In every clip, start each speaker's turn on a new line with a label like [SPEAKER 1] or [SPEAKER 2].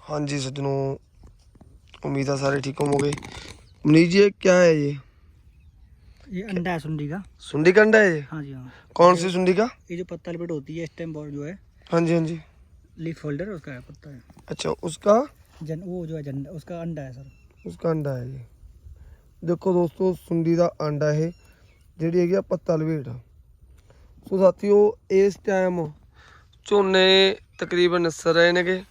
[SPEAKER 1] ਹਾਂਜੀ ਸੱਜਣੋ ਉਮੀਦ ਆ ਸਾਰੇ ਠੀਕ ਹੋਵੋਗੇ ਮਨੀਜ ਜੀ ਕੀ ਹੈ ये
[SPEAKER 2] ये अंडा है सुंडी का
[SPEAKER 1] सुंडी का अंडा है ये
[SPEAKER 2] हाँ जी हाँ
[SPEAKER 1] कौन सी सुंडी का
[SPEAKER 2] ये जो पत्ता लपेट होती है इस टाइम बॉल जो है
[SPEAKER 1] हाँ जी हाँ जी
[SPEAKER 2] लीफ होल्डर उसका है पत्ता है
[SPEAKER 1] अच्छा उसका
[SPEAKER 2] जन वो जो है झंडा उसका अंडा है सर
[SPEAKER 1] उसका अंडा है ये ਦੇਖੋ ਦੋਸਤੋ ਸੁੰਡੀ ਦਾ ਆਂਡਾ ਇਹ ਜਿਹੜੀ ਹੈਗੀ ਆ ਪੱਤਾ ਲਵੇਟ ਸੋ ਸਾਥੀਓ ਇਸ ਟਾਈਮ ਝੋਨੇ ਤਕਰੀਬਨ ਨਿਸਰ ਰਹੇ ਨੇਗੇ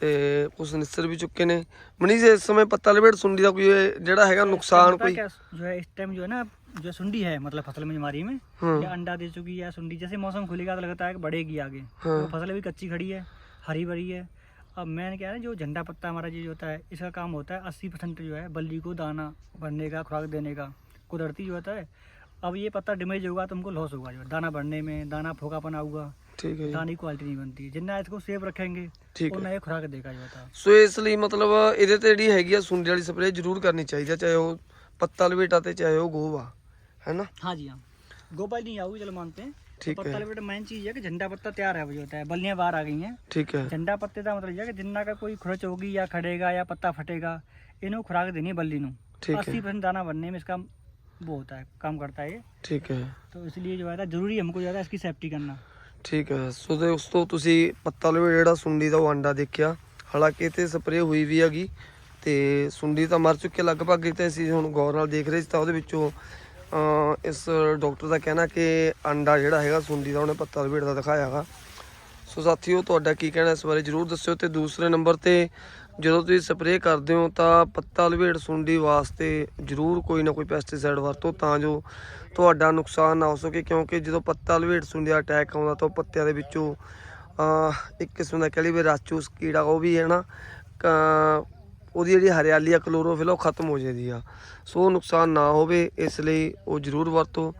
[SPEAKER 1] ਤੇ ਕੁਝ ਨਿਸਰ ਵੀ ਚੁੱਕੇ ਨੇ ਮਨੀਸ਼ ਇਸ ਸਮੇਂ ਪੱਤਾ ਲਵੇਟ ਸੁੰਡੀ ਦਾ ਕੋਈ ਇਹ ਜਿਹੜਾ ਹੈਗਾ ਨੁਕਸਾਨ
[SPEAKER 2] पता है
[SPEAKER 1] ਕੋਈ
[SPEAKER 2] क्या जो है इस टाइम जो है ना जो सुंडी है मतलब फसल में हमारी में
[SPEAKER 1] हाँ
[SPEAKER 2] ये अंडा दे चुकी है सुंडी जैसे मौसम खुलेगा तो लगता है कि बढ़ेगी आगे
[SPEAKER 1] हाँ।
[SPEAKER 2] तो फसल अभी कच्ची खड़ी है हरी भरी है अब मैंने क्या है जो झंडा पत्ता हमारा ये जो होता है इसका काम होता है अस्सी परसेंट जो है बल्ली को दाना भरने का खुराक देने का कुदरती जो होता है अब ये पत्ता डैमेज होगा तो हमको लॉस होगा जो है। दाना भरने में दाना फोकापन आऊगा
[SPEAKER 1] ਠੀਕ ਹੈ ਜੀ
[SPEAKER 2] दाने की क्वालिटी नहीं बनती है जितना इसको सेफ रखेंगे
[SPEAKER 1] ठीक
[SPEAKER 2] उतना
[SPEAKER 1] है
[SPEAKER 2] ये खुराक देगा जो होता है
[SPEAKER 1] ਸੋ ਇਸ ਲਈ ਮਤਲਬ ਇਹਦੇ ਤੇ ਜਿਹੜੀ ਹੈਗੀ ਆ ਸੁੰਡੀ ਵਾਲੀ ਸਪਰੇਅ ਜ਼ਰੂਰ ਕਰਨੀ ਚਾਹੀਦੀ ਆ ਚਾਹੇ ਉਹ ਪੱਤਾ ਲਵੇਟਾ ਤੇ ਚਾਹੇ ਉਹ ਗੋਵਾ ਹੈਨਾ
[SPEAKER 2] हाँ जी हाँ गोपाल नहीं आऊगी चलो मानते हैं
[SPEAKER 1] ठीक
[SPEAKER 2] पत्ता
[SPEAKER 1] है
[SPEAKER 2] लिपट मेन चीज है कि झंडा पत्ता तैयार है वो जो होता है बल्लियां बाहर आ गई हैं
[SPEAKER 1] ਠੀਕ ਹੈ
[SPEAKER 2] झंडा पत्ते का मतलब ये है कि जिन्ना का कोई खुरच होगी या खड़ेगा या पत्ता फटेगा इन्हों खुराक देनी है बल्ली नू
[SPEAKER 1] ठीक है
[SPEAKER 2] अस्सी परसेंट दाना बनने में इसका वो होता है काम करता है ये
[SPEAKER 1] ਠੀਕ ਹੈ
[SPEAKER 2] तो इसलिए जो है जरूरी है हमको ज़्यादा इसकी सेफ्टी करना
[SPEAKER 1] ਠੀਕ ਹੈ ਸੋ ਦੋਸਤੋ ਤੁਸੀਂ ਪੱਤਾ ਲਵੇ ਜਿਹੜਾ ਸੁੰਡੀ ਦਾ ਉਹ ਅੰਡਾ ਦੇਖਿਆ ਹਾਲਾਂਕਿ ਇਹ ਤੇ ਸਪਰੇਅ ਹੋਈ ਵੀ ਹੈਗੀ ਤੇ ਸੁੰਡੀ ਤਾਂ ਮਰ ਚੁੱਕੀ ਹੈ ਲਗਭਗ ਇਹ ਤੇ ਅਸੀਂ ਹੁਣ ਗੌਰ ਨਾਲ ਦੇਖ ਰਹੇ ਸੀ ਤਾਂ ਉਹਦੇ ਵਿੱਚੋਂ ਅਹ, ਇਸ ਡਾਕਟਰ ਦਾ ਕਹਿਣਾ ਕਿ ਅੰਡਾ ਜਿਹੜਾ ਹੈਗਾ ਸੁੰਡੀ ਦਾ ਉਹਨੇ ਪੱਤਾ ਲਵੇਟ ਦਾ ਦਿਖਾਇਆ ਹੈਗਾ ਸੋ ਸਾਥੀਓ, ਤੁਹਾਡਾ ਕੀ ਕਹਿਣਾ ਇਸ ਬਾਰੇ ਜਰੂਰ ਦੱਸਿਓ ਤੇ ਦੂਸਰੇ ਨੰਬਰ ਤੇ ਜਦੋਂ ਤੁਸੀਂ ਸਪਰੇਅ ਕਰਦੇ ਹੋ ਤਾਂ ਪੱਤਾ ਲਵੇਟ ਸੁੰਡੀ ਵਾਸਤੇ ਜਰੂਰ ਕੋਈ ਨਾ ਕੋਈ ਪੈਸਟੀਸਾਈਡ ਵਰਤੋ ਤਾਂ ਜੋ ਤੁਹਾਡਾ ਨੁਕਸਾਨ ਨਾ ਹੋ ਸਕੇ, ਕਿਉਂਕਿ ਜਦੋਂ ਪੱਤਾ ਲਵੇਟ ਸੁੰਡੀ ਦਾ ਅਟੈਕ ਆਉਂਦਾ ਤਾਂ ਉਹ ਪੱਤਿਆਂ ਦੇ ਵਿੱਚੋਂ ਇੱਕ ਕਿਸਮ ਦਾ ਕਹਿ ਲਈ ਵੀ ਰਾਚੂਸ ਕੀੜਾ, ਉਹ ਵੀ ਹੈ ਨਾ, ਕ- ਉਹਦੀ ਜਿਹੜੀ ਹਰਿਆਲੀ ਆ ਕਲੋਰੋਫਿਲ ਉਹ ਖਤਮ ਹੋ ਜਾਂਦੀ ਆ। ਸੋ ਨੁਕਸਾਨ ਨਾ ਹੋਵੇ, ਇਸ ਲਈ ਉਹ ਜਰੂਰ ਵਰਤੋ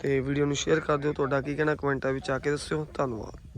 [SPEAKER 1] ਤੇ ਵੀਡੀਓ ਨੂੰ ਸ਼ੇਅਰ ਕਰ ਦਿਓ। ਤੁਹਾਡਾ ਕੀ ਕਹਿਣਾ, ਕਮੈਂਟਾਂ ਵਿੱਚ ਆ ਕੇ ਦੱਸਿਓ। ਧੰਨਵਾਦ।